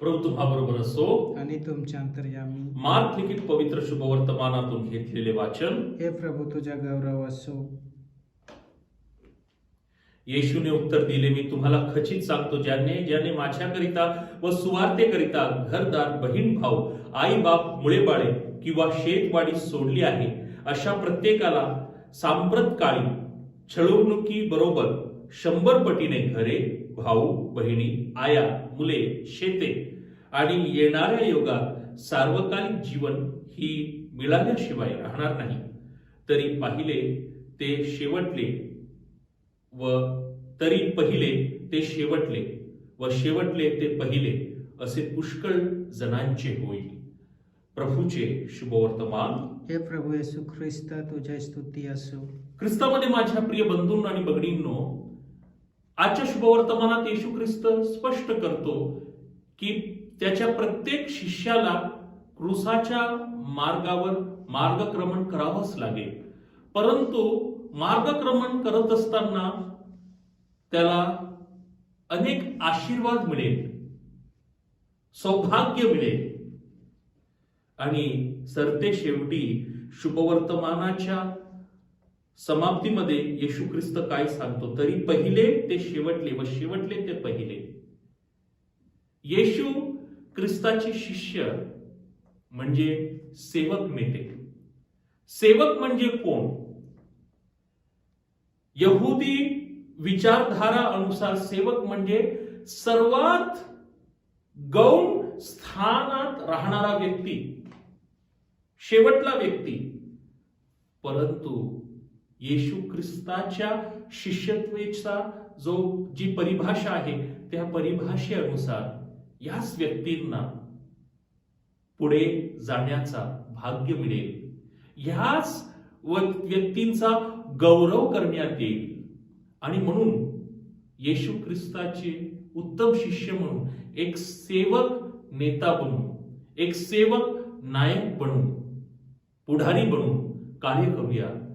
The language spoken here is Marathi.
प्रभू तुम्हाबरोबर असो. आणि तुमच्या अंतर्यामी. मार्क लिखित पवित्र शुभवर्तमानातून घेतलेले वाचन. हे प्रभू तुझ्या गौरव असो. येशूने उत्तर दिले मी तुम्हाला खचित सांगतो ज्याने ज्याने माझ्याकरिता व सुवार्तेकरिता घरदार बहीण भाऊ आई बाप मुळे बाळे किंवा शेतवाडी सोडली आहे अशा प्रत्येकाला सांप्रत काळी छळवणुकी बरोबर शंभर पटीने घरे भाऊ बहिणी आया मुले शेते आणि येणाऱ्या युगात सार्वकालिक जीवन ही मिळाल्याशिवाय राहणार नाही. तरी पाहिले ते शेवटले व तरी पहिले ते शेवटले व शेवटले ते पहिले असे पुष्कळ जणांचे होईल. प्रभूचे शुभवर्तमान. हे प्रभू येशू ख्रिस्त तुझ्या स्तुती असो. ख्रिस्तामध्ये माझ्या प्रिय बंधूंनो आणि भगिनींनो आजच्या शुभवर्तमानात येशू ख्रिस्त स्पष्ट करतो की त्याच्या प्रत्येक शिष्याला क्रुसाच्या मार्गावर मार्गक्रमण करावंच लागेल. परंतु मार्गक्रमण करत असताना त्याला अनेक आशीर्वाद मिळेल सौभाग्य मिळेल. आणि सरते शेवटी शुभवर्तमानाच्या समाप्तीमध्ये येशू ख्रिस्त काय सांगतो? तरी पहिले ते शेवटले व शेवटले ते पहिले. येशू ख्रिस्ताचे शिष्य म्हणजे सेवक नेते. सेवक म्हणजे कोण? यहुदी विचारधारा अनुसार सेवक म्हणजे सर्वात गौण स्थानात राहणारा व्यक्ती. शेवटला व्यक्ती. परंतु येशू ख्रिस्ताच्या शिष्यत्वेचा जो जी परिभाषा आहे त्या परिभाषेनुसार याच व्यक्तींना पुढे जाण्याचा भाग्य मिळेल. ह्याच व- व्यक्तींचा गौरव करण्यात येईल. आणि म्हणून येशू ख्रिस्ताचे उत्तम शिष्य म्हणून एक सेवक नेता बनून एक सेवक नायक बनून पुढारी बनून कार्य करूया.